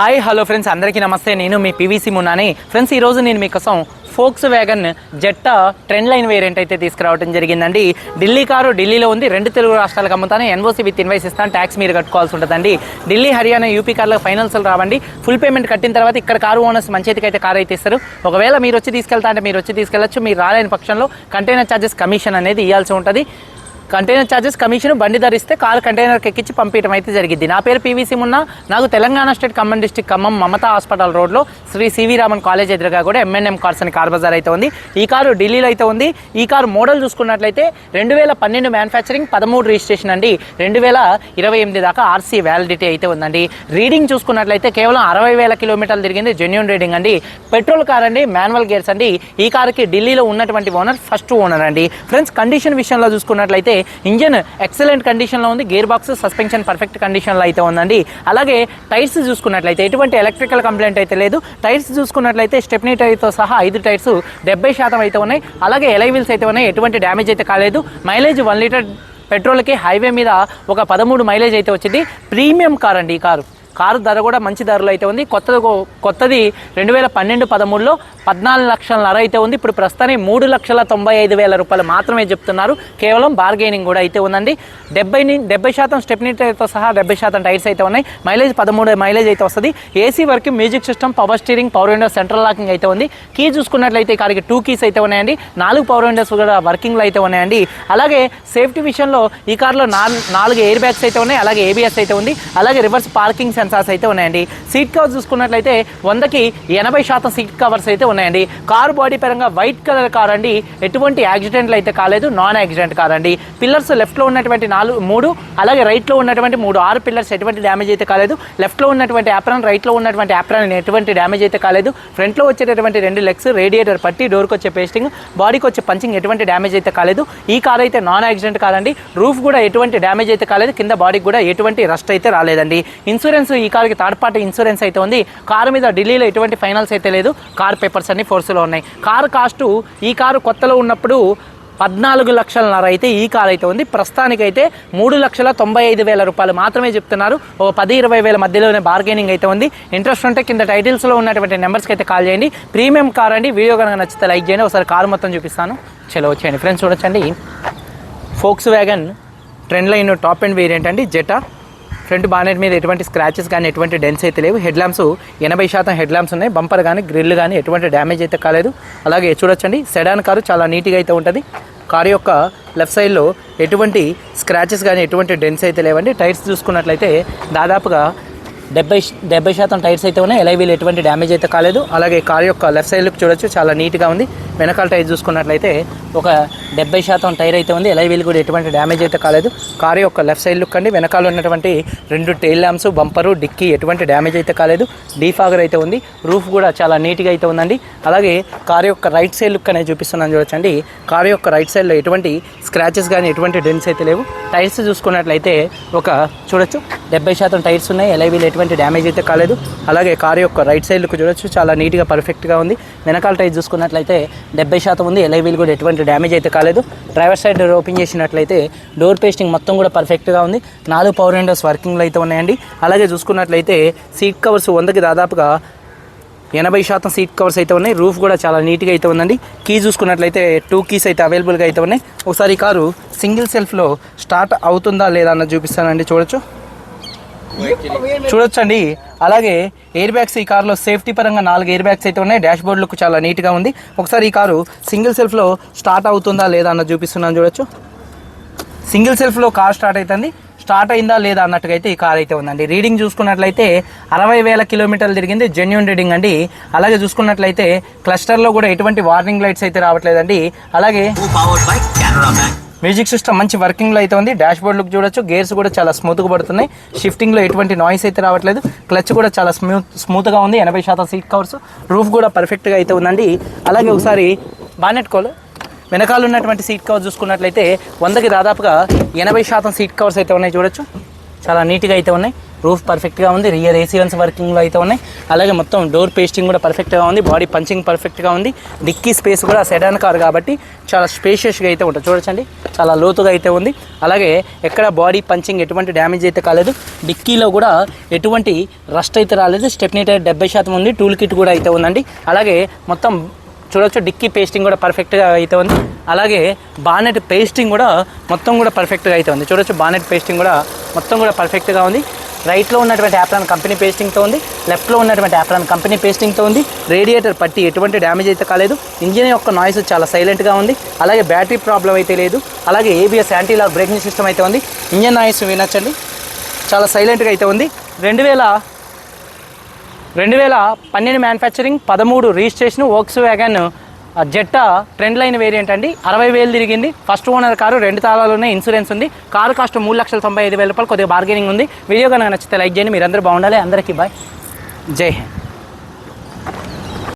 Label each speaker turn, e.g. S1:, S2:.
S1: Hi hello friends. అందరికీ నమస్తే. నేను మీ పీవీసీ మున్నాని. ఫ్రెండ్స్ ఈరోజు నేను మీకోసం Volkswagen Jetta trend line variant అయితే తీసుకురావడం జరిగిందండి. ఢిల్లీ కారు ఢిల్లీలో ఉంది. రెండు తెలుగు రాష్ట్రాలకు అమ్ముతాను. ఎన్ఓసీ విత్ ఇన్వైస్ ఇస్తాను. ట్యాక్స్ మీరు కట్టుకోవాల్సి ఉంటుందండి. ఢిల్లీ హర్యానా యూపీ కార్లకు ఫైనల్స్ రావండి. ఫుల్ పేమెంట్ కట్టిన తర్వాత ఇక్కడ కారు ఓనర్స్ మంచి అయితే కారు అయితే ఇస్తారు. ఒకవేళ మీరు వచ్చి తీసుకెళ్తా అంటే మీరు వచ్చి తీసుకెళ్ళచ్చు. మీరు రాలేని పక్షంలో కంటైనర్ ఛార్జెస్ కమిషన్ అనేది ఇవ్వాల్సి ఉంటుంది. కంటైనర్ ఛార్జెస్ కమిషన్ బండి ధరిస్తే కారు కంటైనర్కి ఎక్కించి పంపించడం అయితే జరిగింది నా పేరు పీవీసీ మున్న నాకు Telangana state Khammam district Khammam Mamata hospital రోడ్లో శ్రీ సివి రామన్ కాలేజ్ ఎదురుగా కూడా ఎంఎన్ఎం కార్స్ అని కార్ బజార్ అయితే ఉంది. ఈ కారు ఢిల్లీలో అయితే ఉంది. ఈ కారు మోడల్ చూసుకున్నట్లయితే రెండు వేల పన్నెండు మ్యానుఫ్యాక్చరింగ్ పదమూడు రిజిస్ట్రేషన్ అండి. రెండు వేల ఇరవై ఎనిమిది దాకా ఆర్సీ వ్యాలిడిటీ అయితే ఉందండి. రీడింగ్ చూసుకున్నట్లయితే కేవలం అరవై వేల కిలోమీటర్లు తిరిగింది జెన్యున్ రీడింగ్ అండి. పెట్రోల్ కార్ అండి మాన్యువల్ గేర్స్ అండి. ఈ కారుకి ఢిల్లీలో ఉన్నటువంటి ఓనర్ ఫస్ట్ ఓనర్ అండి. ఫ్రెండ్స్ కండిషన్ విషయంలో చూసుకున్నట్లయితే ఇంజన్ ఎక్సలెంట్ కండిషన్లో ఉంది గేర్ బాక్స్ సస్పెన్షన్ పర్ఫెక్ట్ కండిషన్లో అయితే ఉందండి. అలాగే టైర్స్ చూసుకున్నట్లయితే ఎటువంటి ఎలక్ట్రికల్ కంప్లైంట్ అయితే లేదు. టైర్స్ చూసుకున్నట్లయితే స్టెప్నీ టైర్తో సహా ఐదు టైర్స్ డెబ్బై శాతం అయితే ఉన్నాయి. అలాగే ఎలైవిల్స్ అయితే ఉన్నాయి ఎటువంటి డ్యామేజ్ అయితే కాలేదు. మైలేజ్ వన్ లీటర్ పెట్రోల్కి హైవే మీద ఒక పదమూడు మైలేజ్ అయితే వచ్చింది. ప్రీమియం కార్ అండి ఈ కారు. కారు ధర కూడా మంచి ధరలో అయితే ఉంది. కొత్తది కొత్తది రెండు వేల పన్నెండు పదమూడులో పద్నాలుగు లక్షల ధర అయితే ఉంది. ఇప్పుడు ప్రస్తుతానికి మూడు లక్షల తొంభై ఐదు వేల రూపాయలు మాత్రమే చెప్తున్నారు. కేవలం బార్గెనింగ్ కూడా అయితే ఉందండి. డెబ్బై ని డెబ్బై శాతం స్టెప్నీతో సహా డెబ్బై శాతం టైర్స్ అయితే ఉన్నాయి. మైలేజ్ పదమూడు మైలేజ్ అయితే వస్తుంది. AC work music system power steering power windows central locking అయితే ఉంది. కీ చూసుకున్నట్లయితే ఈ టూ కీస్ అయితే ఉన్నాయండి. నాలుగు పవర్ విండోస్ కూడా వర్కింగ్లో అయితే ఉన్నాయండి. అలాగే సేఫ్టీ విషయంలో ఈ కార్లో నాలుగు నాలుగు ఎయిర్ బ్యాగ్స్ అయితే ఉన్నాయి. అలాగే ఏబిఎస్ అయితే ఉంది. అలాగే రివర్స్ పార్కింగ్ సెన్సార్స్ అయితే ఉన్నాయండి. సీట్ కవర్స్ చూసుకున్నట్లయితే వందకి ఎనభై శాతం సీట్ కవర్స్ అయితే ఉన్నాయండి. కారు బాడీ పరంగా వైట్ కలర్ కార్ అండి. ఎటువంటి యాక్సిడెంట్లు అయితే కాలేదు. నాన్ యాక్సిడెంట్ కార్ అండి. పిల్లర్స్ లెఫ్ట్లో ఉన్నటువంటి నాలుగు మూడు అలాగే రైట్లో ఉన్నటువంటి మూడు ఆరు పిల్లర్స్ ఎటువంటి డ్యామేజ్ అయితే కాలేదు. లెఫ్ట్లో ఉన్నటువంటి యాప్రాన్ రైట్లో ఉన్నటువంటి యాప్రాన్ ఎటువంటి డ్యామేజ్ అయితే కాలేదు. ఫ్రంట్లో వచ్చేటటువంటి రెండు లెగ్స్ రేడియేటర్ పట్టి డోర్కి వచ్చే పేస్టింగ్ బాడీకి వచ్చే పంచింగ్ ఎటువంటి డ్యామేజ్ అయితే కాలేదు. ఈ కార్ అయితే నాన్ యాక్సిడెంట్ కాదండి రూఫ్ కూడా ఎటువంటి డ్యామేజ్ అయితే కాలేదు. కింద బాడీకి కూడా ఎటువంటి రస్ట్ అయితే రాలేదండి. ఇన్సూరెన్స్ ఈ కార్కి థర్డ్ పార్టీ ఇన్సూరెన్స్ అయితే ఉంది. కారు మీద ఢిల్లీలో ఎటువంటి ఫైనల్స్ అయితే లేదు. కార్ పేపర్స్ అన్ని ఫోర్స్లో ఉన్నాయి. కారు కాస్ట్ ఈ కారు కొత్తలో ఉన్నప్పుడు పద్నాలుగు లక్షలన్నర అయితే ఈ కార్ అయితే ఉంది. ప్రస్తుతానికైతే మూడు లక్షల తొంభై ఐదు వేల రూపాయలు మాత్రమే చెప్తున్నారు. ఒక పది ఇరవై వేల మధ్యలోనే బార్గెనింగ్ అయితే ఉంది. ఇంట్రెస్ట్ ఉంటే కింద టైటిల్స్లో ఉన్నటువంటి నెంబర్స్కి అయితే కాల్ చేయండి. ప్రీమియం కార్ అండి. వీడియో కనుక నచ్చితే లైక్ చేయండి. ఒకసారి కార్ మొత్తం చూపిస్తాను. చలో వచ్చేయండి. ఫ్రెండ్స్ చూడొచ్చండి. Volkswagen trend line top and. Variant అండి జెటా ఫ్రంట్ బానెట్ మీద ఎటువంటి స్క్రాచెస్ కానీ ఎటువంటి డెన్స్ అయితే లేవు. హెడ్ ల్యాంప్స్ ఎనభై శాతం హెడ్ ల్యాంప్స్ ఉన్నాయి. బంపర్ కానీ గ్రిల్ కానీ ఎటువంటి డ్యామేజ్ అయితే కాలేదు. అలాగే చూడొచ్చండి. సెడాన్ కారు చాలా నీట్గా అయితే ఉంటుంది. కారు యొక్క లెఫ్ట్ సైడ్లో ఎటువంటి స్క్రాచెస్ కానీ ఎటువంటి డెన్స్ అయితే లేవండి. టైర్స్ చూసుకున్నట్లయితే దాదాపుగా డెబ్బై డెబ్బై శాతం టైర్స్ అయితే ఉన్నాయి. ఎలైవీలు ఎటువంటి డ్యామేజ్ అయితే కాలేదు. అలాగే కార్ యొక్క లెఫ్ట్ సైడ్ లుక్ చూడొచ్చు. చాలా నీట్గా ఉంది. వెనకాల టైర్ చూసుకున్నట్లయితే ఒక డెబ్బై శాతం టైర్ అయితే ఉంది. ఎలైవీలు కూడా ఎటువంటి డ్యామేజ్ అయితే కాలేదు. కార్ యొక్క లెఫ్ట్ సైడ్ లుక్ అండి. వెనకాల ఉన్నటువంటి రెండు టైల్ ల్యాంప్స్ బంపరు డిక్కీ ఎటువంటి డ్యామేజ్ అయితే కాలేదు. డీఫాగర్ అయితే ఉంది. రూఫ్ కూడా చాలా నీట్గా అయితే ఉందండి. అలాగే కార్ యొక్క రైట్ సైడ్ లుక్ అనేది చూపిస్తున్నాను చూడొచ్చండి. కార్ యొక్క రైట్ సైడ్లో ఎటువంటి స్క్రాచెస్ కానీ ఎటువంటి డెన్స్ అయితే లేవు. టైర్స్ చూసుకున్నట్లయితే ఒక చూడొచ్చు. డెబ్బై శాతం టైర్స్ ఉన్నాయి ఎలైవీలు ఎటువంటి డ్యామేజ్ అయితే కాలేదు. అలాగే కార్ యొక్క రైట్ సైడ్ చూడొచ్చు చాలా నీట్గా పర్ఫెక్ట్గా ఉంది. వెనకాల టైర్ చూసుకున్నట్లయితే డెబ్బై శాతం ఉంది ఎలైవీలు కూడా ఎటువంటి డ్యామేజ్ అయితే కాలేదు. డ్రైవర్ సైడ్ ఓపెన్ చేసినట్లయితే డోర్ పేస్టింగ్ మొత్తం కూడా పర్ఫెక్ట్గా ఉంది. నాలుగు పవర్ విండోస్ వర్కింగ్లో అయితే ఉన్నాయండి. అలాగే చూసుకున్నట్లయితే సీట్ కవర్స్ వందకి దాదాపుగా ఎనభై శాతం సీట్ కవర్స్ అయితే ఉన్నాయి. రూఫ్ కూడా చాలా నీట్గా అయితే ఉందండి. కీ చూసుకున్నట్లయితే టూ కీస్ అయితే అవైలబుల్గా అయితే ఉన్నాయి. ఒకసారి కారు సింగిల్ సెల్ఫ్లో స్టార్ట్ అవుతుందా లేదా అన్నది చూపిస్తానండి. చూడొచ్చు. చూడొచ్చండి. అలాగే ఎయిర్ బ్యాగ్స్ ఈ కార్లో సేఫ్టీ పరంగా నాలుగు ఎయిర్ బ్యాగ్స్ అయితే ఉన్నాయి. డాష్ బోర్డ్ లుక్ చాలా నీట్గా ఉంది. ఒకసారి ఈ కారు సింగిల్ సెల్ఫ్లో స్టార్ట్ అవుతుందా లేదా అన్నది చూపిస్తున్నాను చూడొచ్చు. సింగిల్ సెల్ఫ్లో కార్ స్టార్ట్ అవుతుంది స్టార్ట్ అయిందా లేదా అన్నట్టుగా అయితే ఈ కార్ అయితే ఉందండి. రీడింగ్ చూసుకున్నట్లయితే అరవై వేల కిలోమీటర్లు తిరిగింది. జెన్యున్ రీడింగ్ అండి. అలాగే చూసుకున్నట్లయితే క్లస్టర్లో కూడా ఎటువంటి వార్నింగ్ లైట్స్ అయితే రావట్లేదండి. అలాగే మ్యూజిక్ సిస్టమ్ మంచి వర్కింగ్లో అయితే ఉంది. డాష్ బోర్డ్ లుక్ చూడొచ్చు. గేర్స్ కూడా చాలా స్మూత్గా పడుతున్నాయి. షిఫ్టింగ్లో ఎటువంటి నాయిస్ అయితే రావట్లేదు. క్లచ్ కూడా చాలా స్మూత్ స్మూత్గా ఉంది. ఎనభై శాతం సీట్ కవర్స్ రూఫ్ కూడా పర్ఫెక్ట్గా అయితే ఉందండి. అలాగే ఒకసారి బానెట్ కోలు. వెనకాల ఉన్నటువంటి సీట్ కవర్ చూసుకున్నట్లయితే వందకి దాదాపుగా ఎనభై శాతం సీట్ కవర్స్ అయితే ఉన్నాయి చూడొచ్చు. చాలా నీట్గా అయితే ఉన్నాయి. రూఫ్ పర్ఫెక్ట్గా ఉంది. రియర్ ఏసీ వన్స్ వర్కింగ్లో అయితే ఉన్నాయి. అలాగే మొత్తం డోర్ పేస్టింగ్ కూడా పర్ఫెక్ట్గా ఉంది. బాడీ పంచింగ్ పర్ఫెక్ట్గా ఉంది. డిక్కీ స్పేస్ కూడా సెడాన్ కార్ కాబట్టి చాలా స్పేషియస్గా అయితే ఉంటుంది. చూడొచ్చండి. చాలా లోతుగా అయితే ఉంది. అలాగే ఎక్కడ బాడీ పంచింగ్ ఎటువంటి డ్యామేజ్ అయితే కాలేదు. డిక్కీలో కూడా ఎటువంటి రస్ట్ అయితే రాలేదు. స్టెప్నీ టైర్ డెబ్బై శాతం ఉంది. టూల్ కిట్ కూడా అయితే ఉందండి. అలాగే మొత్తం చూడొచ్చు డిక్కీ పేస్టింగ్ కూడా పర్ఫెక్ట్గా అయితే ఉంది. అలాగే బానెట్ పేస్టింగ్ కూడా మొత్తం కూడా పర్ఫెక్ట్గా అయితే ఉంది. చూడొచ్చు బానెట్ పేస్టింగ్ కూడా మొత్తం కూడా పర్ఫెక్ట్గా ఉంది. రైట్లో ఉన్నటువంటి యాప్రాన్ కంపెనీ పేస్టింగ్తో ఉంది. లెఫ్ట్లో ఉన్నటువంటి యాప్రాన్ కంపెనీ పేస్టింగ్తో ఉంది. రేడియేటర్ పట్టి ఎటువంటి డ్యామేజ్ అయితే కాలేదు. ఇంజిన్ యొక్క నాయిస్ చాలా సైలెంట్గా ఉంది. అలాగే బ్యాటరీ ప్రాబ్లం అయితే లేదు. అలాగే ABS anti lock braking system అయితే ఉంది. ఇంజిన్ నాయిస్ వినొచ్చండి. చాలా సైలెంట్గా అయితే ఉంది. రెండు వేల రెండు వేల పన్నెండు మ్యానుఫ్యాక్చరింగ్ పదమూడు registration Volkswagen Jetta trend line variant అండి. అరవై వేలు తిరిగింది. ఫస్ట్ ఓనర్ కారు రెండు తాళాలు ఉన్నాయి ఇన్సూరెన్స్ ఉంది. కారు కాస్ట్ మూడు లక్షల తొంభై ఐదు వేల రూపాయలు కొద్దిగా బార్గెనింగ్ ఉంది. వీడియో కనుక నచ్చితే లైక్ చేయండి. మీరందరూ బాగుండాలి. అందరికీ బాయ్ జై హింద్.